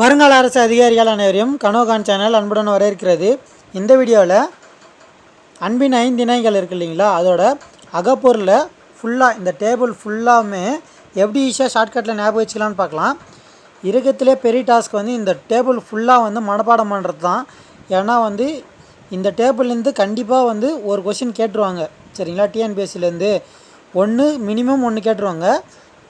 வருங்கால அரசு அதிகாரிகள் அனைவரையும் கனோகான் சேனல் அன்புடன் வரவேற்கிறது. இந்த வீடியோவில் அன்பின் ஐந்திணைகள் இருக்கு இல்லைங்களா? அதோட அகப்பொருளை ஃபுல்லாக இந்த டேபிள் ஃபுல்லாமே எப்படி ஈஸியாக ஷார்ட்கட்டில் ஞாபகம் வச்சுக்கலாம்னு பார்க்கலாம். இருக்கத்திலே பெரிய டாஸ்க் வந்து இந்த டேபிள் ஃபுல்லாக வந்து மனப்பாடம் பண்ணுறது தான் ஏன்னா வந்து இந்த டேபிள்லேருந்து கண்டிப்பாக வந்து ஒரு கொஷின் கேட்டுருவாங்க. சரிங்களா? டிஎன்பிஎஸ்சிலேருந்து ஒன்று மினிமம் ஒன்று கேட்டுருவாங்க.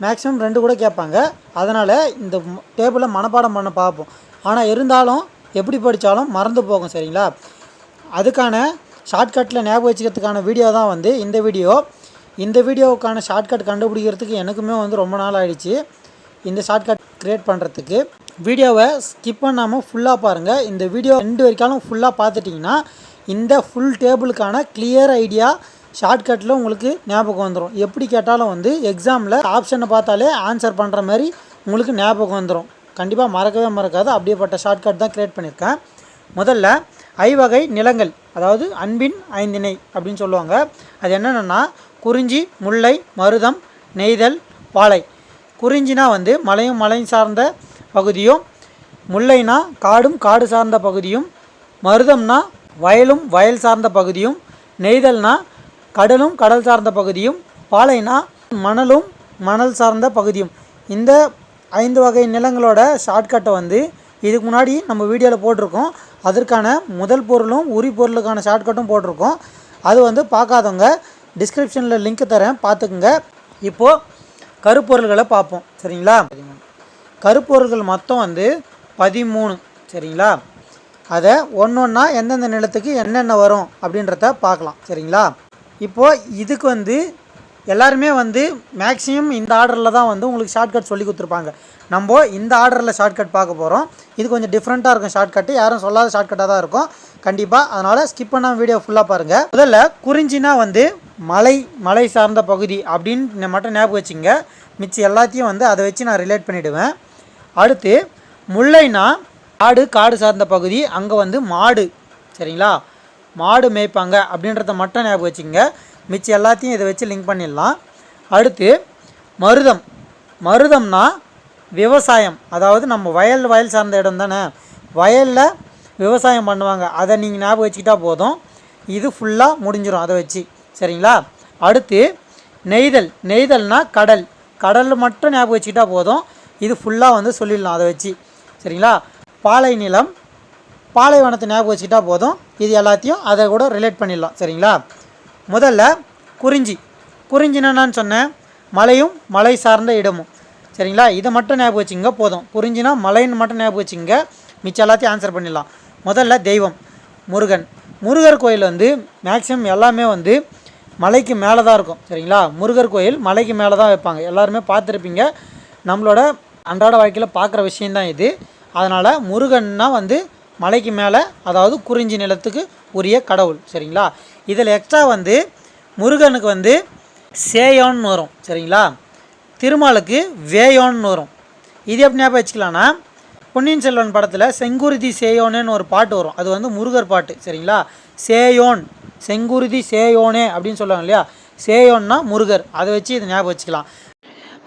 மேக்ஸிமம் ரெண்டு கூட கேட்பாங்க. அதனால் இந்த டேபிளில் மனப்பாடம் பண்ண பார்ப்போம். ஆனால் இருந்தாலும் எப்படி படித்தாலும் மறந்து போகும் சரிங்களா? அதுக்கான ஷார்ட்கட்டில் ஞாபகம் வச்சுக்கிறதுக்கான வீடியோ தான் வந்து இந்த வீடியோ இந்த வீடியோவுக்கான ஷார்ட்கட் கண்டுபிடிக்கிறதுக்கு எனக்குமே வந்து ரொம்ப நாள் ஆயிடுச்சு. இந்த ஷார்ட்கட் க்ரியேட் பண்ணுறதுக்கு வீடியோவை ஸ்கிப் பண்ணாமல் ஃபுல்லாக பாருங்கள் இந்த வீடியோ ரெண்டு வரைக்காலும் ஃபுல்லாக பார்த்துட்டிங்கன்னா இந்த ஃபுல் டேபிளுக்கான கிளியர் ஐடியா ஷார்ட்கட்டில் உங்களுக்கு ஞாபகம் வந்துடும் எப்படி கேட்டாலும் வந்து எக்ஸாமில் ஆப்ஷனை பார்த்தாலே ஆன்சர் பண்ணுற மாதிரி உங்களுக்கு ஞாபகம் வந்துடும் கண்டிப்பாக மறக்கவே மறக்காது. அப்படியேப்பட்ட ஷார்ட்கட் தான் க்ரியேட் பண்ணியிருக்கேன் முதல்ல ஐவகை நிலங்கள் அதாவது அன்பின் ஐந்திணை அப்படின்னு சொல்லுவாங்க. அது என்னென்னா குறிஞ்சி முல்லை மருதம் நெய்தல் வாழை. குறிஞ்சினா வந்து மலையும் மலையும் சார்ந்த பகுதியும் முல்லைனா காடும் காடு சார்ந்த பகுதியும் மருதம்னா வயலும் வயல் சார்ந்த பகுதியும் நெய்தல்னா கடலும் கடல் சார்ந்த பகுதியும் பாலைனா மணலும் மணல் சார்ந்த பகுதியும். இந்த ஐந்து வகை நிலங்களோட ஷார்ட்கட்டை வந்து இதுக்கு முன்னாடி நம்ம வீடியோவில் போட்டிருக்கோம். அதற்கான முதல் பொருளும் உரி பொருளுக்கான ஷார்ட்கட்டும் போட்டிருக்கோம். அது வந்து பார்க்காதவங்க டிஸ்கிரிப்ஷனில் லிங்க் தரேன் பார்த்துக்குங்க. இப்போது கருப்பொருள்களை பார்ப்போம் சரிங்களா? கருப்பொருள்கள் மொத்தம் வந்து பதிமூணு சரிங்களா? அதை ஒன்று ஒன்றா எந்தெந்த நிலத்துக்கு என்னென்ன வரும் அப்படின்றத பார்க்கலாம் சரிங்களா? இப்போது இதுக்கு வந்து எல்லாருமே வந்து மேக்ஸிமம் இந்த ஆர்டரில் தான் வந்து உங்களுக்கு ஷார்ட்கட் சொல்லி கொடுத்துருப்பாங்க. நம்ம இந்த ஆர்டரில் ஷார்ட்கட் பார்க்க போகிறோம் இது கொஞ்சம் டிஃப்ரெண்ட்டாக இருக்கும் ஷார்ட்கட்டு யாரும் சொல்லாத ஷார்ட்கட்டாக தான் இருக்கும். கண்டிப்பாக அதனால் ஸ்கிப் பண்ணாமல் வீடியோ ஃபுல்லாக பாருங்கள் முதல்ல குறிஞ்சினா வந்து மலை மலை சார்ந்த பகுதி அப்படின்னு மட்டும் ஞாபகம் வச்சுங்க. மிச்சம் எல்லாத்தையும் வந்து அதை வச்சு நான் ரிலேட் பண்ணிவிடுவேன் அடுத்து முல்லைனா காடு காடு சார்ந்த பகுதி. அங்கே வந்து மாடு. சரிங்களா? மாடு மேய்ப்பாங்க அப்படின்றத மட்டும் ஞாபகம் வச்சுங்க மிச்சம் எல்லாத்தையும் இதை வச்சு லிங்க் பண்ணிடலாம். அடுத்து மருதம். மருதம்னா விவசாயம். அதாவது நம்ம வயல் வயல் சார்ந்த இடம் தானே. வயலில் விவசாயம் பண்ணுவாங்க. அதை நீங்கள் ஞாபகம் வச்சுக்கிட்டா போதும். இது ஃபுல்லாக முடிஞ்சிடும் அதை வச்சு. சரிங்களா? அடுத்து நெய்தல். நெய்தல்னா கடல். கடல் மட்டும் ஞாபகம் வச்சுக்கிட்டா போதும். இது ஃபுல்லாக வந்து சொல்லிடலாம் அதை வச்சு. சரிங்களா? பாலை நிலம். பாலைவனத்தை ஞாபகம் வச்சுக்கிட்டா போதும். இது எல்லாத்தையும் அதை கூட ரிலேட் பண்ணிடலாம். சரிங்களா? முதல்ல குறிஞ்சி. குறிஞ்சினான்னு சொன்னேன். மலையும் மலை சார்ந்த இடமும். சரிங்களா? இதை மட்டும் ஞாபகம் வச்சுங்க போதும். குறிஞ்சினா மலைன்னு மட்டும் ஞாபகம் வச்சுங்க மிச்சம் எல்லாத்தையும் ஆன்சர் பண்ணிடலாம். முதல்ல தெய்வம் முருகன். முருகர் கோயில் வந்து மேக்ஸிமம் எல்லாமே வந்து மலைக்கு மேலே தான் இருக்கும். சரிங்களா? முருகர் கோயில் மலைக்கு மேலே தான் வைப்பாங்க. எல்லாருமே பார்த்துருப்பீங்க. நம்மளோட அன்றாட வாழ்க்கையில் பார்க்குற விஷயந்தான் இது. அதனால் முருகன்னா வந்து மலைக்கு மேலே அதாவது குறிஞ்சி நிலத்துக்கு உரிய கடவுள் சரிங்களா? இதில் எக்ஸ்ட்ரா வந்து முருகனுக்கு வந்து சேயோன்னு வரும் சரிங்களா? திருமாலுக்கு வேயோன்னு வரும். இது எப்படி ஞாபகம் வச்சுக்கலான்னா பொன்னியின் செல்வன் படத்தில் செங்குருதி சேயோனேன்னு ஒரு பாட்டு வரும். அது வந்து முருகர் பாட்டு சரிங்களா? சேயோன் செங்குருதி சேயோனே அப்படின்னு சொல்லுவாங்க இல்லையா? சேயோன்னா முருகர். அதை வச்சு இதை ஞாபகம் வச்சுக்கலாம்.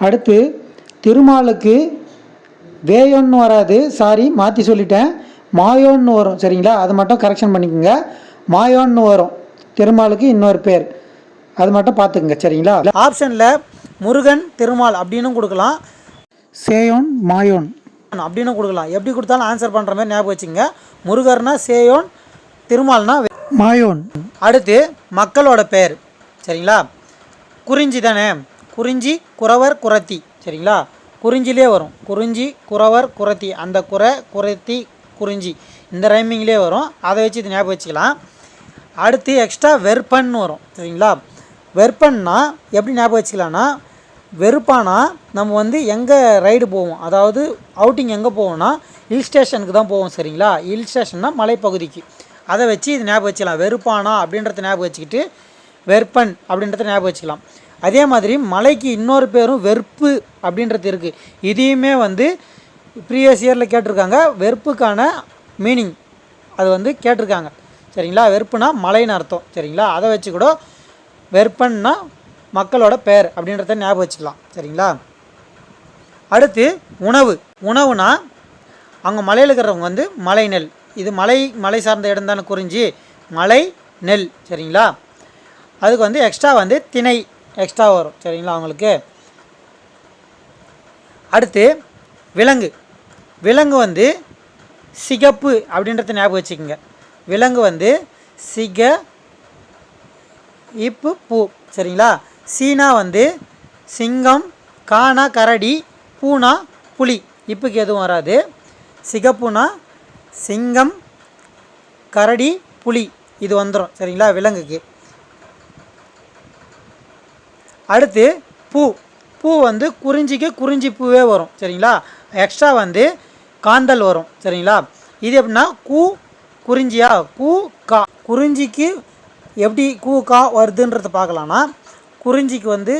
அடுத்து திருமாலுக்கு வேயோன்னு வராது. சாரி மாற்றி சொல்லிட்டேன். மாயோன்னு வரும் சரிங்களா? அது மட்டும் கரெக்ஷன் பண்ணிக்கோங்க. மாயோன்னு வரும். திருமாலுக்கு இன்னொரு பேர். அது மட்டும் பார்த்துக்குங்க சரிங்களா? ஆப்ஷனில் முருகன் திருமால் அப்படின்னும் கொடுக்கலாம். சேயோன் மாயோன். அப்படின்னு கொடுக்கலாம். எப்படி கொடுத்தாலும் ஆன்சர் பண்ணுற மாதிரி ஞாபகம் வச்சுங்க முருகர்னா சேயோன் திருமால்னா மாயோன். அடுத்து மக்களோட பேர் சரிங்களா? குறிஞ்சி தானே? குறிஞ்சி குறவர் குரத்தி சரிங்களா? குறிஞ்சிலே வரும். குறிஞ்சி குறவர் குரத்தி அந்த குறை குரத்தி குறிஞ்சி. இந்த ரைமிங்லேயே வரும். அதை வச்சு இது ஞாபகம் வச்சுக்கலாம். அடுத்து எக்ஸ்ட்ரா வெறுப்பன்னு வரும். சரிங்களா? வெறுப்பன்னா எப்படி ஞாபகம் வச்சுக்கலாம்னா வெறுப்பானா நம்ம வந்து எங்கே ரைடு போவோம்? அதாவது அவுட்டிங் எங்கே போவோம்னா ஹில் ஸ்டேஷனுக்கு தான் போவோம் சரிங்களா? ஹில் ஸ்டேஷன்னா மலைப்பகுதிக்கு. அதை வச்சு இது ஞாபகம் வச்சுக்கலாம். வெறுப்பானா அப்படின்றத ஞாபகம் வச்சுக்கிட்டு வெறுப்பன் அப்படின்றத ஞாபகம் வச்சுக்கலாம். அதே மாதிரி மலைக்கு இன்னொரு பேரும் வெறுப்பு அப்படின்றது இருக்குது இதையுமே வந்து ப்ரீவியஸ் இயரில் கேட்டிருக்காங்க. வெறுப்புக்கான மீனிங் அது வந்து கேட்டிருக்காங்க. சரிங்களா? வெறுப்புனா மலைன்னு அர்த்தம். சரிங்களா? அதை வச்சு கூட வெறுப்பன்னா மக்களோட பெயர் அப்படின்றத ஞாபகம் வச்சுக்கலாம். சரிங்களா? அடுத்து உணவு. உணவுனா அவங்க மலையில் இருக்கிறவங்க வந்து மலை நெல் இது மலை மலை சார்ந்த இடம் தானே குறிஞ்சி. மலை நெல். சரிங்களா? அதுக்கு வந்து எக்ஸ்ட்ரா வந்து திணை. எக்ஸ்ட்ரா வரும். சரிங்களா அவங்களுக்கு? அடுத்து விலங்கு. விலங்கு வந்து சிகப்பு அப்படின்றத ஞாபகம் வச்சுக்கோங்க. விலங்கு வந்து சிக இப்பு பூ சரிங்களா? சீனா வந்து சிங்கம் கானா கரடி பூனா புலி. இப்புக்கு எதுவும் வராது. சிகப்புனா சிங்கம் கரடி புலி. இது வந்துடும் சரிங்களா? விலங்குக்கு. அடுத்து பூ. பூ வந்து குறிஞ்சிக்கு குறிஞ்சி பூவே வரும் சரிங்களா? எக்ஸ்ட்ரா வந்து காந்தல் வரும் சரிங்களா? இது எப்படின்னா கூ குறிஞ்சியா? கூ கா. குறிஞ்சிக்கு எப்படி கூ கா வருதுன்றத பார்க்கலான்னா குறிஞ்சிக்கு வந்து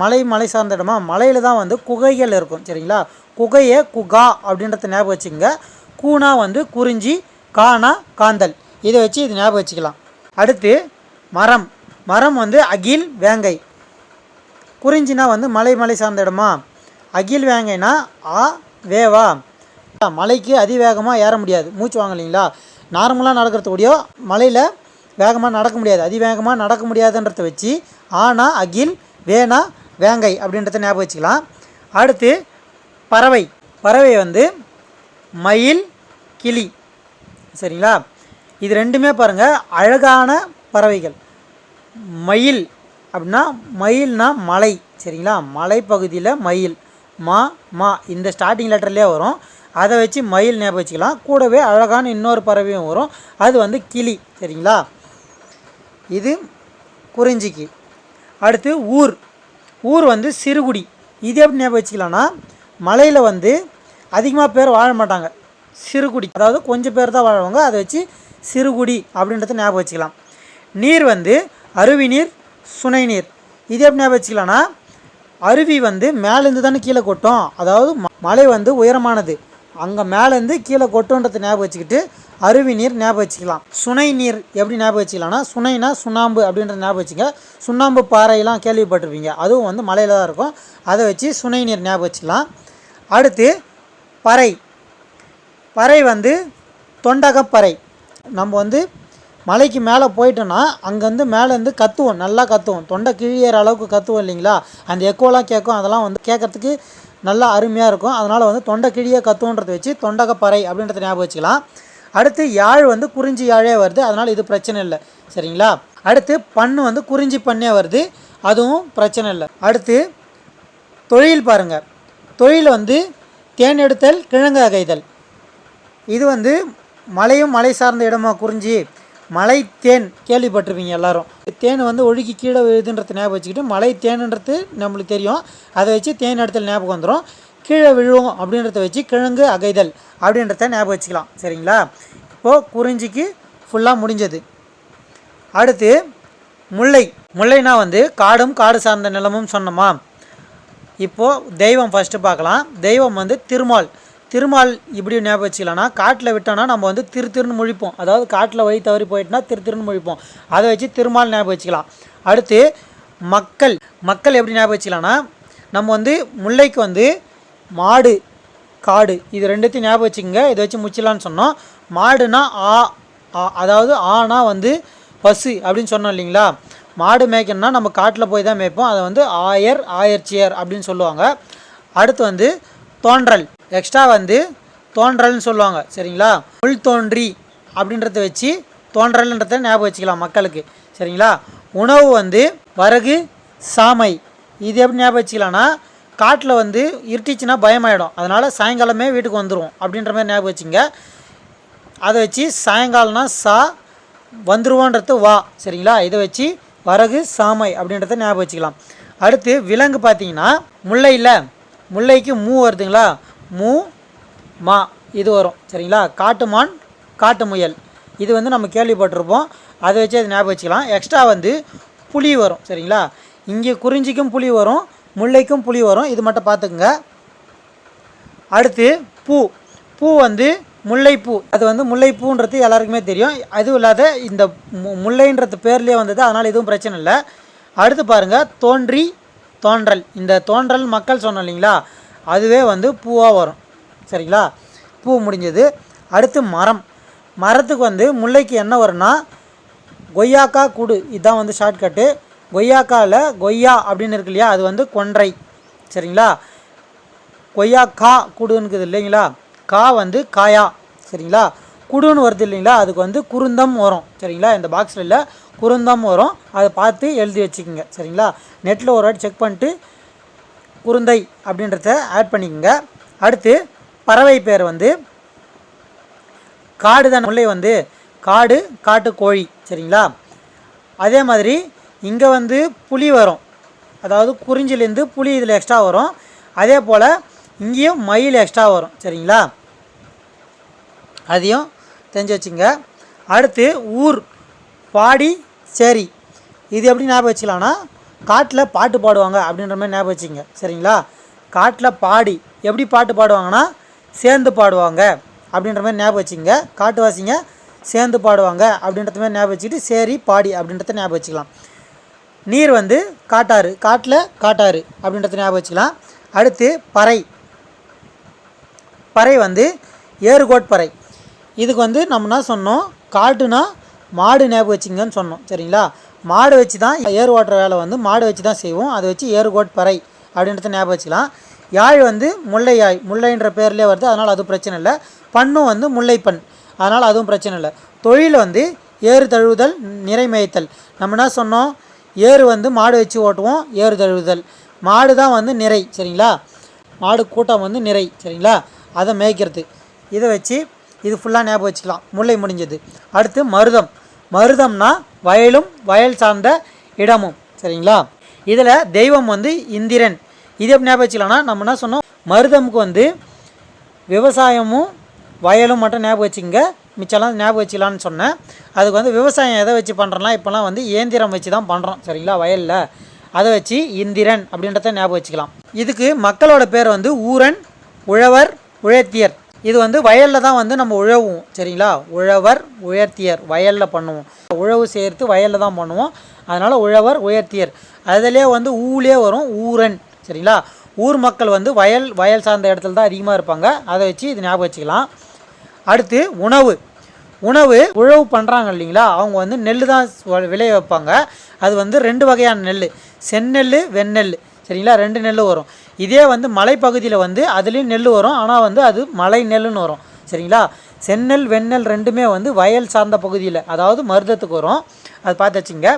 மலை மலை சார்ந்த இடமா மலையில் தான் வந்து குகைகள் இருக்கும் சரிங்களா? குகையை குகா அப்படின்றத ஞாபகம் வச்சுக்கோங்க. கூனா வந்து குறிஞ்சி கானா காந்தல். இதை வச்சு இது ஞாபகம் வச்சுக்கலாம். அடுத்து மரம். மரம் வந்து அகில் வேங்கை. குறிஞ்சினா வந்து மலை மலை சார்ந்த இடமா? அகில் வேங்கைனா ஆ வேவா மலைக்கு அதிவேகமாக ஏற முடியாது. மூச்சு வாங்க இல்லைங்களா? நார்மலாக நடக்கிறது கூடயோ மலையில் வேகமாக நடக்க முடியாது. அதிவேகமாக நடக்க முடியாதுன்றத வச்சு ஆனா அகில் வேணா வேங்கை அப்படின்றத ஞாபகம் வச்சுக்கலாம். அடுத்து பறவை. பறவை வந்து மயில் கிளி. சரிங்களா? இது ரெண்டுமே பாருங்கள் அழகான பறவைகள். மயில் அப்படின்னா மயில்னா மலை. சரிங்களா? மலைப்பகுதியில் மயில். மா மா. இந்த ஸ்டார்டிங் லெட்டர்லேயே வரும். அதை வச்சு மயில் ஞாபகம் வச்சுக்கலாம். கூடவே அழகான இன்னொரு பறவையும் வரும். அது வந்து கிளி சரிங்களா? இது குறிஞ்சிக்கு. அடுத்து ஊர். ஊர் வந்து சிறுகுடி. இது எப்படி ஞாபகம் வச்சுக்கலாம்னா மலையில் வந்து அதிகமாக பேர் வாழ மாட்டாங்க. சிறுகுடி. அதாவது கொஞ்சம் பேர் தான் வாழ்வாங்க. அதை வச்சு சிறுகுடி அப்படின்றத ஞாபகம் வச்சுக்கலாம். நீர் வந்து அருவி நீர் சுனை நீர். இது எப்படி ஞாபகம் வச்சுக்கலாம்னா அருவி வந்து மேலேருந்து தானே கீழே கொட்டும். அதாவது ம- மலை வந்து உயரமானது. அங்கே மேலேருந்து கீழே கொட்டுன்றதை ஞாபகம் வச்சுக்கிட்டு அருவி நீர் ஞாபகம் வச்சுக்கலாம். சுனை நீர் எப்படி ஞாபகம் வச்சுக்கலாம்னா சுனைனா சுண்ணாம்பு அப்படின்றத ஞாபகம் வச்சுங்க. சுண்ணாம்பு பாறையெல்லாம் கேள்விப்பட்டிருப்பீங்க. அதுவும் வந்து மலையில் தான் இருக்கும். அதை வச்சு சுனை நீர் ஞாபகம் வச்சுக்கலாம். அடுத்து பறை. பறை வந்து தொண்டகப்பறை. நம்ம வந்து மலைக்கு மேலே போயிட்டோன்னா அங்கேருந்து மேலேருந்து கத்துவோம். நல்லா கத்துவோம். தொண்டை கிழியிற அளவுக்கு கத்துவோம் இல்லைங்களா? அந்த எக்கோலாம் கேட்கும். அதெல்லாம் வந்து கேட்கறதுக்கு நல்லா அருமையாக இருக்கும். அதனால் வந்து தொண்டை கிழியே கத்துவோன்றதை வச்சு தொண்டகப்பறை அப்படின்றத ஞாபகம் வச்சுக்கலாம். அடுத்து யாழ் வந்து குறிஞ்சி யாழே வருது. அதனால் இது பிரச்சனை இல்லை. சரிங்களா? அடுத்து பண்ணு வந்து குறிஞ்சி பண்ணே வருது. அதுவும் பிரச்சனை இல்லை. அடுத்து தொழில் பாருங்கள் தொழில் வந்து தேன் எடுத்தல் கிழங்கு அகைதல். இது வந்து மலையும் மலை சார்ந்த இடமா குறிஞ்சி? மலை தேன் கேள்விப்பட்டிருப்பீங்க எல்லாரும். தேன் வந்து ஒழுகி கீழே விழுதுன்றத ஞாபகம் வச்சுக்கிட்டு மலை தேன்ன்றது நம்மளுக்கு தெரியும். அதை வச்சு தேன் இடத்துல ஞாபகம் வந்துடும் கீழே விழுவும் அப்படின்றத வச்சு கிழங்கு அகைதல் அப்படின்றத ஞாபகம் வச்சுக்கலாம். சரிங்களா? இப்போது குறிஞ்சிக்கு ஃபுல்லாக முடிஞ்சது. அடுத்து முல்லை. முல்லைனா வந்து காடும் காடு சார்ந்த நிலமும் சொன்னோமா? இப்போது தெய்வம் ஃபஸ்ட்டு பார்க்கலாம். தெய்வம் வந்து திருமால். திருமால் இப்படி ஞாபகம் வச்சுக்கலாம்னா காட்டில் விட்டோன்னா நம்ம வந்து திரு திருன்னு முழிப்போம். அதாவது காட்டில் வழி தவறி போயிட்டுனா திரு திருன்னு முழிப்போம். அதை வச்சு திருமால் ஞாபகம் வச்சுக்கலாம். அடுத்து மக்கள். மக்கள் எப்படி ஞாபகம் வச்சுக்கலாம்னா நம்ம வந்து முல்லைக்கு வந்து மாடு காடு இது ரெண்டுத்தையும் ஞாபகம் வச்சுக்கோங்க. இதை வச்சு முச்சிடலான்னு சொன்னோம். மாடுனா ஆ ஆ- அதாவது ஆனா வந்து பசு அப்படின்னு சொன்னோம் இல்லைங்களா? மாடு மேய்க்கணும்னா நம்ம காட்டில் போய் தான் மேய்ப்போம். அதை வந்து ஆயர் ஆயர்ச்சியர் அப்படின்னு சொல்லுவாங்க. அடுத்து வந்து தோன்றல். எக்ஸ்ட்ரா வந்து தோன்றல்னு சொல்லுவாங்க. சரிங்களா? உள் தோன்றி அப்படின்றத வச்சு தோன்றல்ன்றத ஞாபகம் வச்சுக்கலாம் மக்களுக்கு. சரிங்களா? உணவு வந்து வரகு சாமை. இது எப்படி ஞாபகம் வச்சுக்கலாம்னா காட்டில் வந்து இருட்டிச்சுன்னா பயமாயிடும். அதனால் சாயங்காலமே வீட்டுக்கு வந்துடுவோம் அப்படின்ற மாதிரி ஞாபகம் வச்சுங்க. அதை வச்சு சாயங்காலம்னா சா வந்துருவோன்றது வா. சரிங்களா? இதை வச்சு வரகு சாமை அப்படின்றத ஞாபகம் வச்சுக்கலாம். அடுத்து விலங்கு பார்த்தீங்கன்னா முல்லை இல்லை முல்லைக்கு மூ வருதுங்களா? மூ மா. இது வரும். சரிங்களா? காட்டுமான் காட்டு முயல். இது வந்து நம்ம கேள்விப்பட்டிருப்போம். அதை வச்சு அது ஞாபகம் வச்சுக்கலாம். எக்ஸ்ட்ரா வந்து புளி வரும். சரிங்களா? இங்கே குறிஞ்சிக்கும் புளி வரும் முல்லைக்கும் புளி வரும். இது மட்டும் பார்த்துக்குங்க. அடுத்து பூ. பூ வந்து முல்லைப்பூ. அது வந்து முல்லைப்பூன்றது எல்லாருக்குமே தெரியும். அதுவும் இல்லாத இந்த மு முல்லைன்றது பேர்லேயே வந்தது. அதனால் எதுவும் பிரச்சனை இல்லை. அடுத்து பாருங்கள் தோன்றி தோன்றல். இந்த தோன்றல் மக்கள் சொன்னோம் இல்லைங்களா? அதுவே வந்து பூவாக வரும். சரிங்களா? பூ முடிஞ்சது. அடுத்து மரம். மரத்துக்கு வந்து முல்லைக்கு என்ன வரும்னா கொய்யாக்கா குடு. இதுதான் வந்து ஷார்ட்கட்டு கொய்யாக்காவில் கொய்யா அப்படின்னு இருக்கு இல்லையா? அது வந்து கொன்றை. சரிங்களா? கொய்யா கா இருக்குது இல்லைங்களா? கா வந்து காயா. சரிங்களா? குடுன்னு வருது இல்லைங்களா? அதுக்கு வந்து குருந்தம் வரும். சரிங்களா? இந்த பாக்ஸில் இல்லை. குறுந்தம் வரும். அதை பார்த்து எழுதி வச்சுக்கோங்க. சரிங்களா? நெட்டில் ஒரு வாட்டி செக் பண்ணிட்டு குருந்தை அப்படின்றத ஆட் பண்ணிக்கோங்க. அடுத்து பறவை பேர் வந்து காடு தான்? முல்லை வந்து காடு காட்டு கோழி. சரிங்களா? அதே மாதிரி இங்கே வந்து புலி வரும். அதாவது குறிஞ்சிலேருந்து புலி இதில் எக்ஸ்ட்ரா வரும். அதே போல் இங்கேயும் மயில் எக்ஸ்ட்ரா வரும். சரிங்களா? அதையும் தெரிஞ்சு வச்சுங்க அடுத்து ஊர் பாடி சரி இது எப்படி ஞாபகம் வச்சுக்கலாம்னா காட்டில் பாட்டு பாடுவாங்க அப்படின்ற மாதிரி ஞாபகம் வச்சுங்க சரிங்களா? காட்டில் பாடி எப்படி பாட்டு பாடுவாங்கன்னா சேர்ந்து பாடுவாங்க அப்படின்ற மாதிரி ஞாபகம் வச்சுங்க காட்டுவாசிங்க சேர்ந்து பாடுவாங்க அப்படின்றத மாதிரி ஞாபகம் வச்சுக்கிட்டு சரி பாடி அப்படின்றத ஞாபகம் வச்சுக்கலாம். நீர் வந்து காட்டாறு காட்டில் காட்டாறு அப்படின்றத ஞாபகம் வச்சுக்கலாம். அடுத்து பறை. பறை வந்து ஏறுகோட்பறை. இதுக்கு வந்து நம்ம என்ன சொன்னோம்? காட்டுனா மாடு ஞாபகம் வச்சுங்கன்னு சொன்னோம் சரிங்களா? மாடு வச்சு தான் ஏர் ஓட்டுற வேலை வந்து மாடு வச்சு தான் செய்வோம். அதை வச்சு ஏறுகோட் பறை அப்படின்றத ஞாபகம் வச்சுக்கலாம். யாழ் வந்து முல்லை யாழ் முல்லைன்ற பேர்லேயே வருது. அதனால் அது பிரச்சனை இல்லை. பண்ணும் வந்து முல்லைப்பண் அதனால் அதுவும் பிரச்சனை இல்லை. தொழில் வந்து ஏறு தழுவுதல் நிறை மேய்த்தல். நம்ம என்ன சொன்னோம்? ஏறு வந்து மாடு வச்சு ஓட்டுவோம் ஏறு தழுவுதல். மாடு தான் வந்து நிறை சரிங்களா? மாடு கூட்டம் வந்து நிறை சரிங்களா? அதை மேய்க்கிறது. இதை வச்சு இது ஃபுல்லாக ஞாபகம் வச்சுக்கலாம். முல்லை முடிஞ்சது. அடுத்து மருதம். மருதம்னா வயலும் வயல் சார்ந்த இடமும். சரிங்களா? இதில் தெய்வம் வந்து இந்திரன். இது எப்படி ஞாபகம் வச்சுக்கலாம்னா நம்ம என்ன சொன்னோம்? மருதமுக்கு வந்து விவசாயமும் வயலும் மட்டும் ஞாபகம் வச்சுங்க மிச்சம்லாம் ஞாபகம் வச்சுக்கலான்னு சொன்னேன். அதுக்கு வந்து விவசாயம் எதை வச்சு பண்ணுறோம்னா இப்போலாம் வந்து இயந்திரம் வச்சு தான் பண்ணுறோம் சரிங்களா? வயலில். அதை வச்சு இந்திரன் அப்படின்றத ஞாபகம் வச்சுக்கலாம். இதுக்கு மக்களோட பேர் வந்து ஊரன் உழவர் உழைத்தியர். இது வந்து வயலில் தான் வந்து நம்ம உழவும் சரிங்களா? உழவர் உயர்த்தியர் வயலில் பண்ணுவோம். உழவு சேர்த்து வயலில் தான் பண்ணுவோம். அதனால் உழவர் உயர்த்தியர். அதிலே வந்து ஊலே வரும் ஊரன் சரிங்களா? ஊர் மக்கள் வந்து வயல் வயல் சார்ந்த இடத்துல தான் அதிகமாக இருப்பாங்க. அதை வச்சு இது ஞாபகம் வச்சுக்கலாம். அடுத்து உணவு. உணவு உழவு பண்ணுறாங்க இல்லைங்களா? அவங்க வந்து நெல் தான் விளைய வைப்பாங்க. அது வந்து ரெண்டு வகையான நெல் செந்நெல் வெண்ணெல் சரிங்களா? ரெண்டு நெல் வரும். இதே வந்து மலைப்பகுதியில் வந்து அதுலேயும் நெல் வரும். ஆனால் வந்து அது மலை நெல்லுன்னு வரும். சரிங்களா? செந்நெல் வெண்ணெல் ரெண்டுமே வந்து வயல் சார்ந்த பகுதியில் அதாவது மருதத்துக்கு வரும். அது பார்த்து வச்சுங்க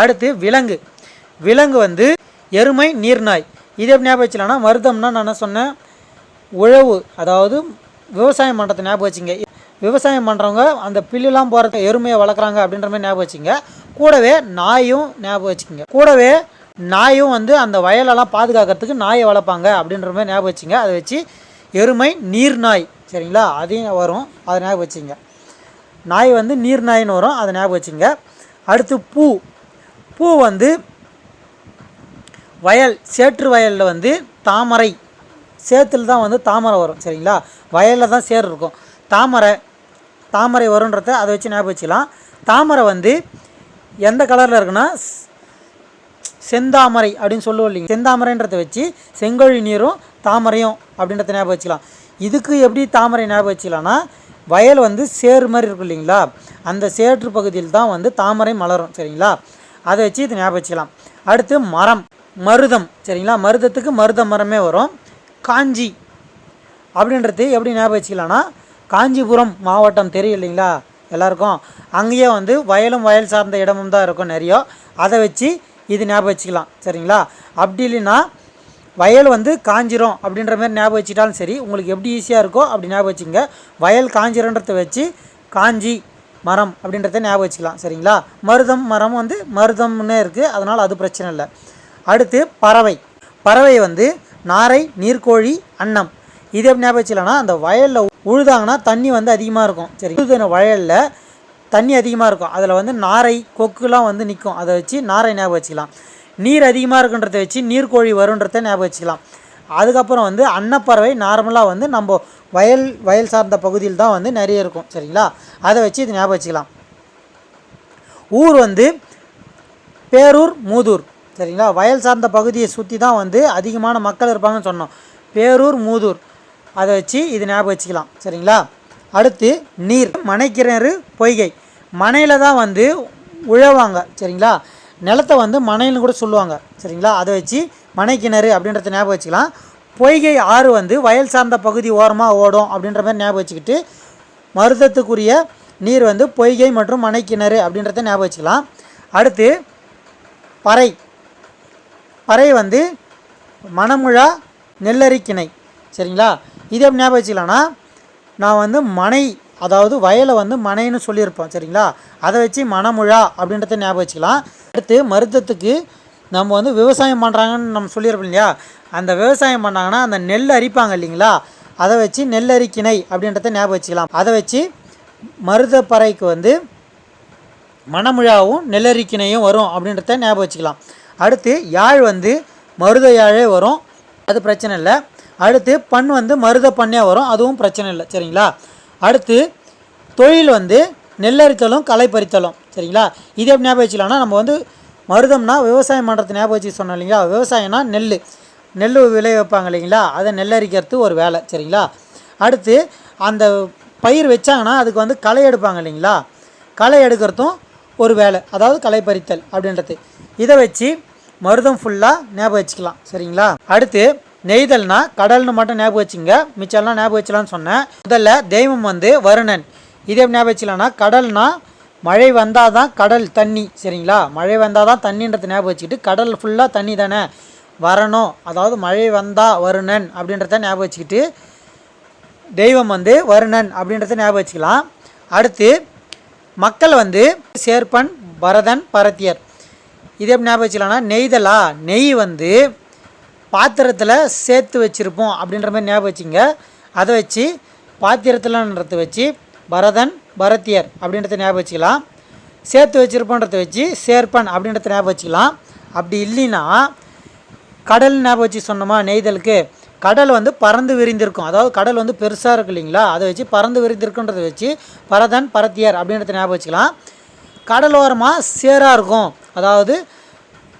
அடுத்து விலங்கு. விலங்கு வந்து எருமை நீர்நாய். இது எப்படி ஞாபகம் வச்சுலாம்னா மருதம்னா நான் என்ன சொன்னேன்? உழவு அதாவது விவசாயம் பண்ணுறது ஞாபகம் வச்சுங்க விவசாயம் பண்ணுறவங்க அந்த பில்லுலாம் போகிறத எருமையை வளர்க்குறாங்க அப்படின்ற மாதிரி ஞாபகம் வச்சுங்க கூடவே நாயும் ஞாபகம் வச்சுக்கோங்க. கூடவே நாயும் வந்து அந்த வயலெல்லாம் பாதுகாக்கிறதுக்கு நாயை வளர்ப்பாங்க அப்படின்ற மாதிரி ஞாபகம் வச்சுங்க. அதை வச்சு எருமை நீர் நாய் சரிங்களா? அதையும் வரும். அதை ஞாபகம் வச்சுங்க. நாய் வந்து நீர் நாயின்னு வரும். அதை ஞாபகம் வச்சுங்க. அடுத்து பூ. பூ வந்து வயல் சேற்று வயலில் வந்து தாமரை. சேத்துல தான் வந்து தாமரை வரும் சரிங்களா? வயலில் தான் சேர் இருக்கும். தாமரை தாமரை வரும்ன்றத அதை வச்சு ஞாபகம் வச்சுக்கலாம். தாமரை வந்து எந்த கலரில் இருக்குன்னா செந்தாமரை அப்படின்னு சொல்லுவோம் இல்லைங்க. செந்தாமரைன்றதை வச்சு செங்கோழி நீரும் தாமரையும் அப்படின்றத ஞாபகம் வச்சுக்கலாம். இதுக்கு எப்படி தாமரை ஞாபகம் வச்சுக்கலாம்னா வயல் வந்து சேறு மாதிரி இருக்கும் இல்லைங்களா? அந்த சேற்று பகுதியில் தான் வந்து தாமரை மலரும் சரிங்களா? அதை வச்சு இது ஞாபகம் வச்சுக்கலாம். அடுத்து மரம் மருதம் சரிங்களா? மருதத்துக்கு மருத மரமே வரும். காஞ்சி அப்படின்றது எப்படி ஞாபகம் வச்சுக்கலாம்னா காஞ்சிபுரம் மாவட்டம் தெரியும் இல்லைங்களா? எல்லாருக்கும். அங்கேயே வந்து வயலும் வயல் சார்ந்த இடமும் தான் இருக்கும் நிறைய. அதை வச்சு இது ஞாபகம் வச்சுக்கலாம் சரிங்களா? அப்படி இல்லைன்னா வயல் வந்து காஞ்சிரும் அப்படின்ற மாதிரி ஞாபகம் வச்சுட்டாலும் சரி உங்களுக்கு எப்படி ஈஸியாக இருக்கோ அப்படி ஞாபகம் வச்சுங்க வயல் காஞ்சிரன்றதை வச்சு காஞ்சி மரம் அப்படின்றத ஞாபகம் வச்சுக்கலாம் சரிங்களா? மருதம் மரம் வந்து மருதம்னே இருக்குது அதனால் அது பிரச்சனை இல்லை. அடுத்து பறவை. பறவை வந்து நாரை நீர்க்கோழி அன்னம். இது எப்படி ஞாபகம் வச்சுக்கலாம்னா அந்த வயலில் உழுதாங்கன்னா தண்ணி வந்து அதிகமாக இருக்கும் சரி. உழுதுன வயலில் தண்ணி அதிகமாக இருக்கும். அதில் வந்து நாரை கொக்குலாம் வந்து நிற்கும் அதை வச்சு நாரை ஞாபகம் வச்சுக்கலாம். நீர் அதிகமாக இருக்குன்றத வச்சு நீர்க்கோழி வருன்றத ஞாபகம் வச்சுக்கலாம். அதுக்கப்புறம் வந்து அன்னப்பறவை நார்மலாக வந்து நம்ம வயல் வயல் சார்ந்த பகுதியில் தான் வந்து நிறைய இருக்கும். சரிங்களா? அதை வச்சு இது ஞாபகம் வச்சுக்கலாம். ஊர் வந்து பேரூர் மூதூர். சரிங்களா? வயல் சார்ந்த பகுதியை சுற்றி தான் வந்து அதிகமான மக்கள் இருப்பாங்கன்னு சொன்னோம். பேரூர் மூதூர். அதை வச்சு இது ஞாபகம் வச்சுக்கலாம். சரிங்களா? அடுத்து நீர் மனைக்கிணறு பொய்கை. மனையில் தான் வந்து உழவாங்க சரிங்களா? நிலத்தை வந்து மனைன்னு கூட சொல்லுவாங்க சரிங்களா? அதை வச்சு மனைக்கிணறு அப்படின்றத ஞாபகம் வச்சுக்கலாம். பொய்கை ஆறு வந்து வயல் சார்ந்த பகுதி ஓரமாக ஓடும் அப்படின்ற மாதிரி ஞாபகம் வச்சுக்கிட்டு மருதத்துக்குரிய நீர் வந்து பொய்கை மற்றும் மனைக்கிணறு அப்படின்றத ஞாபகம் வச்சுக்கலாம். அடுத்து பறை. பறை வந்து மணமுழா நெல்லரிக்கிணை சரிங்களா? இது எப்படி ஞாபகம் வச்சுக்கலாம்னா நான் வந்து மனை அதாவது வயலை வந்து மனைன்னு சொல்லியிருப்போம் சரிங்களா? அதை வச்சு மணமுழா அப்படின்றத ஞாபகம் வச்சுக்கலாம். அடுத்து மருதத்துக்கு நம்ம வந்து விவசாயம் பண்ணுறாங்கன்னு நம்ம சொல்லியிருப்போம் இல்லையா? அந்த விவசாயம் பண்ணாங்கன்னா அந்த நெல் அரிப்பாங்க இல்லைங்களா? அதை வச்சு நெல் அரிக்கிணை அப்படின்றத ஞாபகம் வச்சுக்கலாம். அதை வச்சு மருதப்பறைக்கு வந்து மணமுழாவும் நெல்லரிக்கிணையும் வரும் அப்படின்றத ஞாபகம் வச்சுக்கலாம். அடுத்து யாழ் வந்து மருத யாழே வரும். அது பிரச்சனை இல்லை. அடுத்து பண் வந்து மருத பண்ணே வரும். அதுவும் பிரச்சனை இல்லை. சரிங்களா? அடுத்து தொழில் வந்து நெல்லரித்தலும் களை பறித்தலும் சரிங்களா? இது எப்படி ஞாபகம் வச்சுக்கலாம்னா நம்ம வந்து மருதம்னா விவசாயம் பண்ணுறது ஞாபகம் வச்சு சொன்னோம் இல்லைங்களா? விவசாயம்னா நெல் நெல் விளை வைப்பாங்க இல்லைங்களா? அதை நெல்லரிக்கிறது ஒரு வேலை. சரிங்களா? அடுத்து அந்த பயிர் வச்சாங்கன்னா அதுக்கு வந்து களை எடுப்பாங்க இல்லைங்களா? களை எடுக்கிறதும் ஒரு வேலை. அதாவது களை பறித்தல் அப்படின்றது. இதை வச்சு மருதம் ஃபுல்லாக ஞாபகம் வச்சுக்கலாம். சரிங்களா? அடுத்து நெய்தல்னா கடல்னு மட்டும் ஞாபகம் வச்சுங்க. மிச்சம்லாம் ஞாபகம் வச்சலான்னு சொன்னேன். முதல்ல தெய்வம் வந்து வருணன். இதே ஞாபகம் வச்சுக்கலாம்னா கடல்னா மழை வந்தால் தான் கடல் தண்ணி சரிங்களா? மழை வந்தால் தான் தண்ணின்றத ஞாபகம் வச்சுக்கிட்டு கடல் ஃபுல்லாக தண்ணி தானே? வரணும். அதாவது மழை வந்தால் வருணன் அப்படின்றத ஞாபகம் வச்சுக்கிட்டு தெய்வம் வந்து வருணன் அப்படின்றத ஞாபகம் வச்சுக்கலாம். அடுத்து மக்கள் வந்து சேர்ப்பன் பரதன் பரத்தியர். இதே ஞாபகம் வச்சுக்கலாம்னா நெய்தலா? நெய் வந்து பாத்திரத்தில் சேர்த்து வச்சுருப்போம் அப்படின்ற மாதிரி ஞாபகம் வச்சுங்க. அதை வச்சு பாத்திரத்தில்ன்றத வச்சு பரதன் பரத்தியர் அப்படின்றத ஞாபகம் வச்சுக்கலாம். சேர்த்து வச்சுருப்போன்றத வச்சு சேர்ப்பன் அப்படின்றத ஞாபகம் வச்சுக்கலாம். அப்படி இல்லைன்னா கடல் ஞாபகம் வச்சு சொன்னோமா நெய்தலுக்கு? கடல் வந்து பறந்து விரிந்திருக்கும். அதாவது கடல் வந்து பெருசாக இருக்கு இல்லைங்களா? அதை வச்சு பறந்து விரிந்திருக்குன்றதை வச்சு பரதன் பரத்தியர் அப்படின்றத ஞாபகம் வச்சுக்கலாம். கடலோரமாக சேராக இருக்கும். அதாவது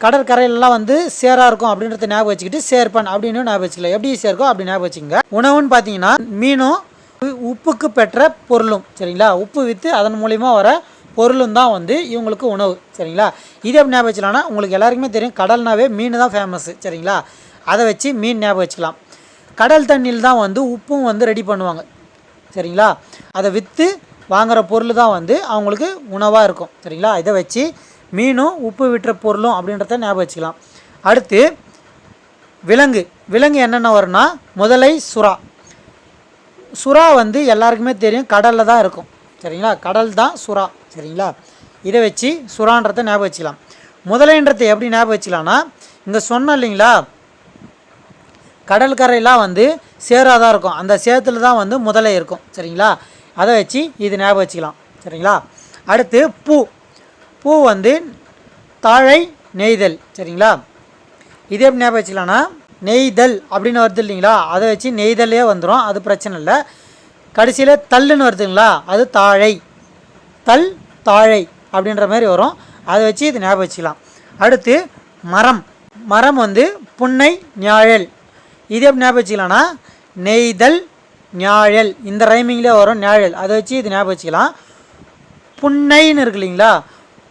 கடற்கரையிலலாம் வந்து சேராக இருக்கும் அப்படின்றத ஞாபகம் வச்சுக்கிட்டு சேர்ப்பன். அப்படின்னு ஞாபகம் வச்சுக்கலாம் எப்படி சேர்க்கோ அப்படி ஞாபகம் வச்சுக்கோங்க. உணவுன்னு பார்த்தீங்கன்னா மீனும் உ- உப்புக்கு பெற்ற பொருளும் சரிங்களா? உப்பு விற்று அதன் மூலிமா வர பொருளும் தான் வந்து இவங்களுக்கு உணவு சரிங்களா? இது எப்படி ஞாபகம் வச்சுக்கலாம்னா உங்களுக்கு எல்லாருக்குமே தெரியும் கடல்னாவே மீன் தான் ஃபேமஸ்ஸு சரிங்களா? அதை வச்சு மீன் ஞாபகம் வச்சுக்கலாம். கடல் தண்ணியில் தான் வந்து உப்பும் வந்து ரெடி பண்ணுவாங்க சரிங்களா? அதை விற்று வாங்குகிற பொருள் தான் வந்து அவங்களுக்கு உணவாக இருக்கும் சரிங்களா? இதை வச்சு மீனும் உப்பு விட்டுற பொருளும் அப்படின்றத ஞாபகம் வச்சுக்கலாம். அடுத்து விலங்கு. விலங்கு என்னென்ன வரும்னா முதலை சுறா. சுறா வந்து எல்லாருக்குமே தெரியும் கடலில் தான் இருக்கும். சரிங்களா? கடல் தான் சுறா. சரிங்களா? இதை வச்சு சுறான்றதை ஞாபகம் வச்சுக்கலாம். முதலைன்றதை எப்படி ஞாபகம் வச்சுக்கலாம்னா இங்கே சொன்னோம் இல்லைங்களா? கடற்கரையெல்லாம் வந்து சேராக தான் இருக்கும். அந்த சேத்துல தான் வந்து முதலை இருக்கும். சரிங்களா? அதை வச்சு இது ஞாபகம் வச்சுக்கலாம். சரிங்களா? அடுத்து பூ. பூ வந்து தாழை நெய்தல். சரிங்களா? இது எப்படி ஞாபகம் வச்சுக்கலாம்னா நெய்தல் அப்படின்னு வருது இல்லைங்களா? அதை வச்சு நெய்தலே வந்துடும் அது பிரச்சனை இல்லை. கடைசியில் தள்ளுன்னு வருதுங்களா அது தாழை. தல் தாழை அப்படின்ற மாதிரி வரும். அதை வச்சு இது ஞாபகம் வச்சுக்கலாம். அடுத்து மரம். மரம் வந்து புன்னை ஞாழல். இது எப்படி ஞாபகம் வச்சுக்கலாம்னா நெய்தல் ஞாழல். இந்த ரைமிங்லேயே வரும் ஞாழல். அதை வச்சு இது ஞாபகம் வச்சுக்கலாம். புன்னைன்னு இருக்கு இல்லைங்களா?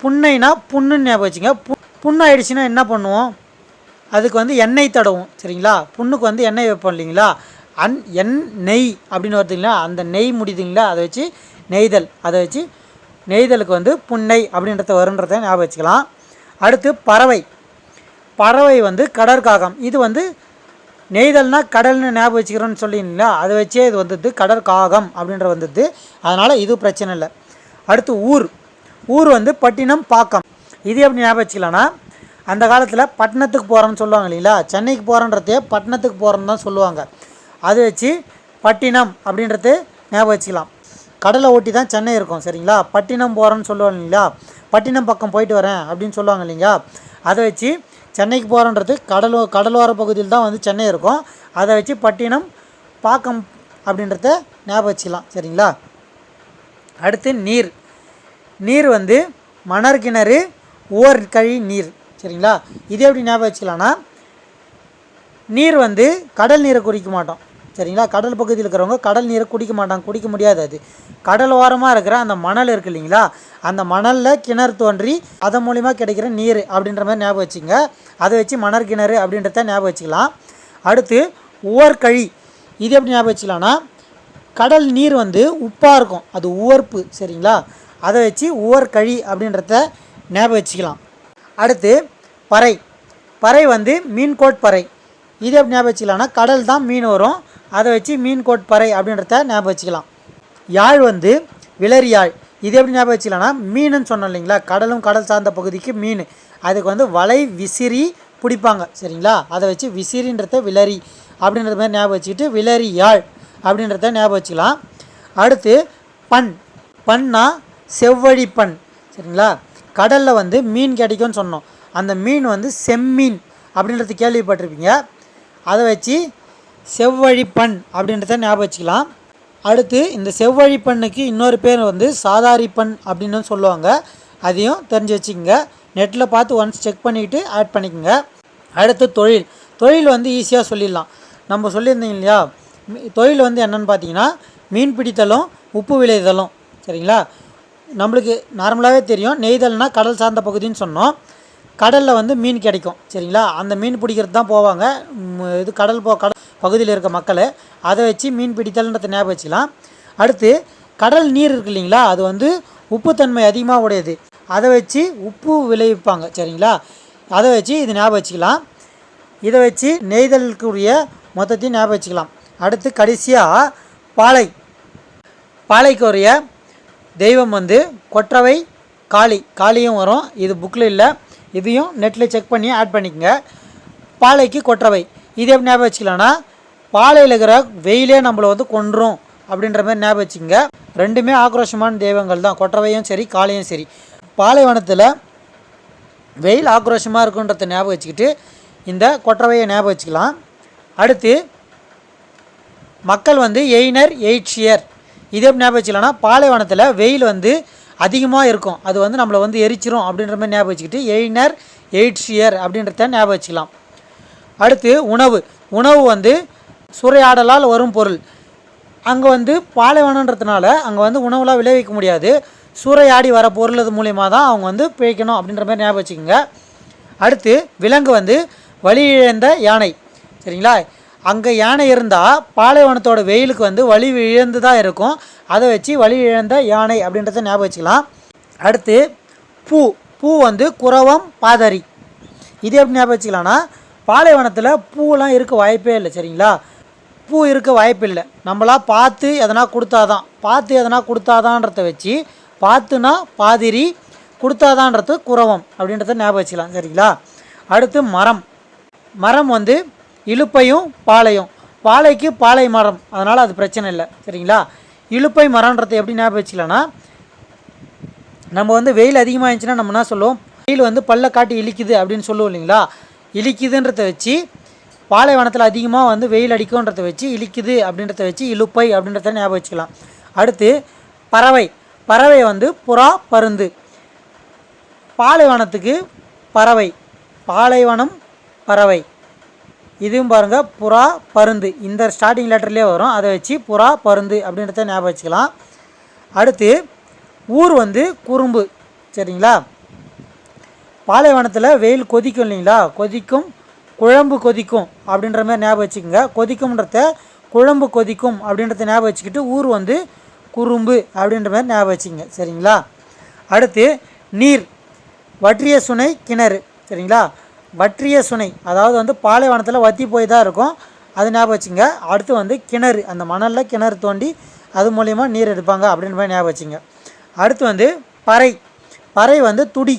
புண்ணைனா புண்ணுன்னு ஞாபகம் வச்சுங்க பு புண்ணாயிடுச்சுன்னா என்ன பண்ணுவோம்? அதுக்கு வந்து எண்ணெய் தடவும் சரிங்களா? புண்ணுக்கு வந்து எண்ணெய் வைப்போம் இல்லைங்களா? அன் எண் நெய் அப்படின்னு வருதுங்களா அந்த நெய் முடியுதுங்களா அதை வச்சு நெய்தல். அதை வச்சு நெய்தலுக்கு வந்து புன்னை அப்படின்றத வருன்றத ஞாபகம் வச்சுக்கலாம். அடுத்து பறவை. பறவை வந்து கடற்காகம். இது வந்து நெய்தல்னால் கடல்னு ஞாபகம் வச்சுக்கிறோன்னு சொல்லிங்களா அதை வச்சே இது வந்தது கடற்காகம் அப்படின்ற வந்துடுது அதனால் இது பிரச்சனை இல்லை. அடுத்து ஊர். ஊர் வந்து பட்டினம் பாக்கம். இது எப்படி ஞாபகம் வச்சுக்கலாம்னா அந்த காலத்தில் பட்டணத்துக்கு போகிறோன்னு சொல்லுவாங்க இல்லைங்களா? சென்னைக்கு போகிறன்றதே பட்டணத்துக்கு போகிறோன்னு தான் சொல்லுவாங்க. அது வச்சு பட்டினம் அப்படின்றது ஞாபகம் வச்சுக்கலாம். கடலை ஒட்டி தான் சென்னை இருக்கும் சரிங்களா? பட்டினம் போகிறோன்னு சொல்லுவாங்க இல்லைங்களா? பட்டினம் பக்கம் போயிட்டு வரேன் அப்படின்னு சொல்லுவாங்க இல்லைங்களா? அதை வச்சு சென்னைக்கு போகிறோன்றது கடலோ கடலோர பகுதியில் தான் வந்து சென்னை இருக்கும். அதை வச்சு பட்டினம் பாக்கம் அப்படின்றத ஞாபகம் வச்சுக்கலாம் சரிங்களா? அடுத்து நீர். நீர் வந்து மணர் கிணறு ஓர் கழி நீர். சரிங்களா? இது எப்படி ஞாபகம் வச்சுக்கலாம்னா நீர் வந்து கடல் நீரை குடிக்க மாட்டோம். சரிங்களா? கடல் பகுதியில் இருக்கிறவங்க கடல் நீரை குடிக்க மாட்டாங்க. குடிக்க முடியாது அது. கடல் ஓரமாக இருக்கிற அந்த மணல் இருக்கு இல்லைங்களா? அந்த மணலில் கிணறு தோன்றி அதன் மூலிமா கிடைக்கிற நீர் அப்படின்ற மாதிரி ஞாபகம் வச்சுங்க. அதை வச்சு மணர் கிணறு அப்படின்றத ஞாபகம் வச்சுக்கலாம். அடுத்து ஓர்கழி இது எப்படி ஞாபகம் வச்சுக்கலாம்னா கடல் நீர் வந்து உப்பாக இருக்கும். அது உவர்ப்பு. சரிங்களா? அதை வச்சு உவர்கழி அப்படின்றத ஞாபகம் வச்சுக்கலாம். அடுத்து பறை. பறை வந்து மீன்கோட் பறை. இது எப்படி ஞாபகம் வச்சுக்கலாம்னா கடல் தான் மீன் வரும். அதை வச்சு மீன்கோட் பறை அப்படின்றத ஞாபகம் வச்சுக்கலாம். யாழ் வந்து விளரி யாழ். இது எப்படி ஞாபகம் வச்சுக்கலாம்னா மீனுன்னு சொன்னோம் இல்லைங்களா? கடலும் கடல் சார்ந்த பகுதிக்கு மீன். அதுக்கு வந்து வலை விசிறி பிடிப்பாங்க. சரிங்களா? அதை வச்சு விசிறின்றத விளரி அப்படின்றது மாதிரி ஞாபகம் வச்சுக்கிட்டு விளரி யாழ் அப்படின்றத ஞாபகம் வச்சுக்கலாம். அடுத்து பண் பண்ணா செவ்வழிப்பன் சரிங்களா? கடலில் வந்து மீன் கிடைக்கும்னு சொன்னோம். அந்த மீன் வந்து செம்மீன் அப்படின்றது கேள்விப்பட்டிருப்பீங்க. அதை வச்சு செவ்வழிப்பண் அப்படின்றத ஞாபகம் வச்சுக்கலாம். அடுத்து இந்த செவ்வழிப்பண்ணுக்கு இன்னொரு பேர் வந்து சாதாரிப்பண் அப்படின்னு சொல்லுவாங்க. அதையும் தெரிஞ்சு வச்சுக்கோங்க. நெட்டில் பார்த்து ஒன்ஸ் செக் பண்ணிக்கிட்டு ஆட் பண்ணிக்கோங்க. அடுத்து தொழில். தொழில் வந்து ஈஸியாக சொல்லிடலாம். நம்ம சொல்லியிருந்தீங்க இல்லையா? தொழில் வந்து என்னென்னு பார்த்தீங்கன்னா மீன் பிடித்தலும் உப்பு விளைதலும் சரிங்களா? நம்மளுக்கு நார்மலாகவே தெரியும். நெய்தல்னால் கடல் சார்ந்த பகுதின்னு சொன்னோம். கடலில் வந்து மீன் கிடைக்கும். சரிங்களா? அந்த மீன் பிடிக்கிறது தான் போவாங்க. இது கடல் போ கடல் பகுதியில் இருக்க மக்கள் அதை வச்சு மீன் பிடித்தல்ன்றத ஞாபகம் வச்சுக்கலாம். அடுத்து கடல் நீர் இருக்கு இல்லைங்களா? அது வந்து உப்புத்தன்மை அதிகமாக உடையது. அதை வச்சு உப்பு விளைவிப்பாங்க. சரிங்களா? அதை வச்சு இது ஞாபகம் வச்சுக்கலாம். இதை வச்சு நெய்தலுக்குரிய மொத்தத்தையும் ஞாபகம் வச்சுக்கலாம். அடுத்து கடைசியாக பாலை. பாலைக்குரிய தெய்வம் வந்து கொற்றவை காளி. காளியும் வரும். இது புக்கில் இல்லை. இதையும் நெட்டில் செக் பண்ணி ஆட் பண்ணிக்கங்க. பாலைக்கு கொற்றவை. இது எப்படி ஞாபகம் வச்சுக்கலாம்னா பாலையில் இருக்கிற வெயிலே நம்மளை வந்து கொன்றும் அப்படின்ற மாதிரி ஞாபகம் வச்சுக்கோங்க. ரெண்டுமே ஆக்ரோஷமான தெய்வங்கள் தான். கொற்றவையும் சரி காளியும் சரி. பாலைவனத்தில் வெயில் ஆக்ரோஷமாக இருக்குன்றத ஞாபகம் வச்சுக்கிட்டு இந்த கொற்றவையை ஞாபகம் வச்சுக்கலாம். அடுத்து மக்கள் வந்து எயினர் எயிட்ஷியர். இது எப்படி ஞாபகம் வச்சுக்கலாம்னா பாலைவனத்தில் வெயில் வந்து அதிகமாக இருக்கும். அது வந்து நம்மளை வந்து எரிச்சிரும் அப்படின்ற மாதிரி ஞாபகம் வச்சுக்கிட்டு எயிட்ஸ் இயர் அப்படின்றத ஞாபகம் வச்சுக்கலாம். அடுத்து உணவு. உணவு வந்து சூறையாடலால் வரும் பொருள். அங்கே வந்து பாலைவனன்றதுனால அங்கே வந்து உணவுலாம் விளைவிக்க முடியாது. சூறையாடி வர பொருள் அது மூலியமாக தான் அவங்க வந்து பிழைக்கணும் அப்படின்ற மாதிரி ஞாபகம் வச்சுக்கோங்க. அடுத்து விலங்கு வந்து வழி இழந்த யானை. சரிங்களா? அங்கே யானை இருந்தால் பாலைவனத்தோட வெயிலுக்கு வந்து வழி இழந்து தான் இருக்கும். அதை வச்சு வழி இழந்த யானை அப்படின்றத ஞாபகம் வச்சுக்கலாம். அடுத்து பூ. பூ வந்து குரவம் பாதரி. இது எப்படி ஞாபகம் வச்சுக்கலாம்னா பாலைவனத்தில் பூலாம் இருக்க வாய்ப்பே இல்லை சரிங்களா? பூ இருக்க வாய்ப்பில்லை நம்மளா பார்த்து எதனா கொடுத்தாதான் பார்த்து எதனா கொடுத்தாதான்றத வச்சு பார்த்துனா பாதிரி கொடுத்தாதான்றது குரவம் அப்படின்றத ஞாபகம் வச்சுக்கலாம் சரிங்களா? அடுத்து மரம். மரம் வந்து இலுப்பையும் பாலையும். பாலைக்கு பாலை மரம். அதனால் அது பிரச்சனை இல்லை. சரிங்களா? இலுப்பை மரன்றதை எப்படி ஞாபகம் வச்சுக்கலாம்னா நம்ம வந்து வெயில் அதிகமாக இருந்துச்சுன்னா நம்ம என்ன சொல்லுவோம்? வெயில் வந்து பல்ல காட்டி இழிக்குது அப்படின்னு சொல்லுவோம் இல்லைங்களா? இழிக்குதுன்றத வச்சு பாலைவனத்தில் அதிகமாக வந்து வெயில் அடிக்கும்ன்றத வச்சு இழிக்குது அப்படின்றத வச்சு இலுப்பை அப்படின்றத ஞாபகம் வச்சுக்கலாம். அடுத்து பறவை. பறவை வந்து புறா பருந்து. பாலைவனத்துக்கு பறவை. பாலைவனம் பறவை. இதுவும் பாருங்கள் புறா பருந்து. இந்த ஸ்டார்டிங் லெட்டர்லேயே வரும். அதை வச்சு புறா பருந்து அப்படின்றத ஞாபகம் வச்சுக்கலாம். அடுத்து ஊர் வந்து குறும்பு. சரிங்களா? பாலைவனத்தில் வெயில் கொதிக்கும் இல்லைங்களா? கொதிக்கும் குழம்பு கொதிக்கும் அப்படின்ற மாதிரி ஞாபகம் வச்சுக்கோங்க. கொதிக்கும்ன்றத குழம்பு கொதிக்கும் அப்படின்றத ஞாபகம் வச்சுக்கிட்டு ஊர் வந்து குறும்பு அப்படின்ற மாதிரி ஞாபகம் வச்சுங்க சரிங்களா? அடுத்து நீர். வற்றிய சுனை கிணறு. சரிங்களா? வற்றிய சுனை அதாவது வந்து பாலைவனத்தில் வற்றி போய் தான் இருக்கும். அது ஞாபகம் வச்சுங்க. அடுத்து வந்து கிணறு அந்த மணலில் கிணறு தோண்டி அது மூலிமா நீர் எடுப்பாங்க அப்படின்ற மாதிரி ஞாபகம் வச்சுங்க. அடுத்து வந்து பறை பறை வந்து துடி.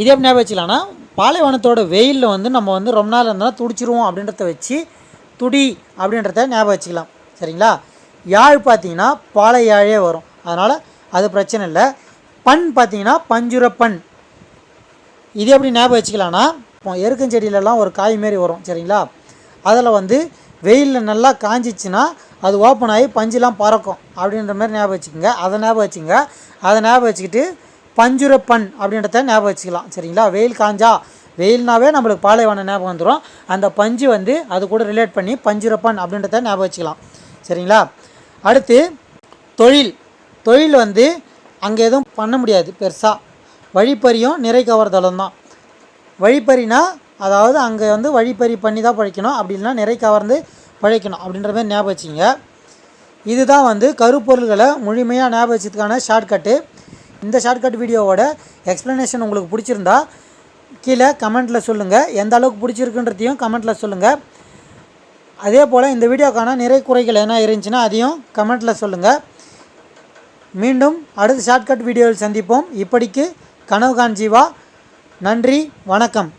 இதே எப்படி ஞாபகம் வச்சுக்கலாம்னா பாலைவனத்தோட வெயிலில் வந்து நம்ம வந்து ரொம்ப நாள் இருந்தாலும் துடிச்சிருவோம் அப்படின்றத வச்சு துடி அப்படின்றத ஞாபகம் வச்சுக்கலாம். சரிங்களா? யாழ் பார்த்தீங்கன்னா பாலை யாழே வரும். அதனால் அது பிரச்சனை இல்லை. பண் பார்த்தீங்கன்னா பஞ்சுர பண் இது எப்படி ஞாபகம் வச்சுக்கலாம்னா இப்போ எருக்கஞ்செடியிலலாம் ஒரு காய் மாரி வரும் சரிங்களா? அதில் வந்து வெயிலில் நல்லா காஞ்சிச்சுன்னா அது ஓப்பன் ஆகி பஞ்சுலாம் பறக்கும். அப்படின்ற மாதிரி ஞாபகம் வச்சுக்கோங்க. அதை ஞாபகம் வச்சுங்க அதை ஞாபகம் வச்சுக்கிட்டு பஞ்சுரப்பண் அப்படின்றத ஞாபகம் வச்சுக்கலாம் சரிங்களா? வெயில் காஞ்சா வெயில்னாவே நம்மளுக்கு பாலைவனம் ஞாபகம் வந்துடும் அந்த பஞ்சு வந்து அது கூட ரிலேட் பண்ணி பஞ்சுரப்பன் அப்படின்றத ஞாபகம் வச்சுக்கலாம் சரிங்களா? அடுத்து தொழில். தொழில் வந்து அங்கே எதுவும் பண்ண முடியாது பெருசாக வழிப்பறியும் நிறை கவர்தலும் தான். வழிப்பறினா அதாவது அங்கே வந்து வழிப்பறி பண்ணி தான் பழைக்கணும். அப்படி இல்லைன்னா நிறை கவர்ந்து பழைக்கணும். அப்படின்ற மாதிரி ஞாபகம் வச்சுங்க இதுதான் வந்து கருப்பொருள்களை முழுமையாக ஞாபகம் வச்சதுக்கான ஷார்ட்கட்டு இந்த ஷார்ட்கட் வீடியோவோட எக்ஸ்ப்ளனேஷன் உங்களுக்கு பிடிச்சிருந்தா கீழே கமெண்ட்டில் சொல்லுங்கள் எந்த அளவுக்கு பிடிச்சிருக்குன்றதையும் கமெண்ட்டில் சொல்லுங்கள் அதே போல் இந்த வீடியோக்கான நிறை குறைகள் என்ன இருந்துச்சுன்னா அதையும் கமெண்ட்டில் சொல்லுங்கள் மீண்டும் அடுத்த ஷார்ட்கட் வீடியோவில் சந்திப்போம். இப்படிக்கு கனவுகான் ஜீவா. நன்றி வணக்கம்.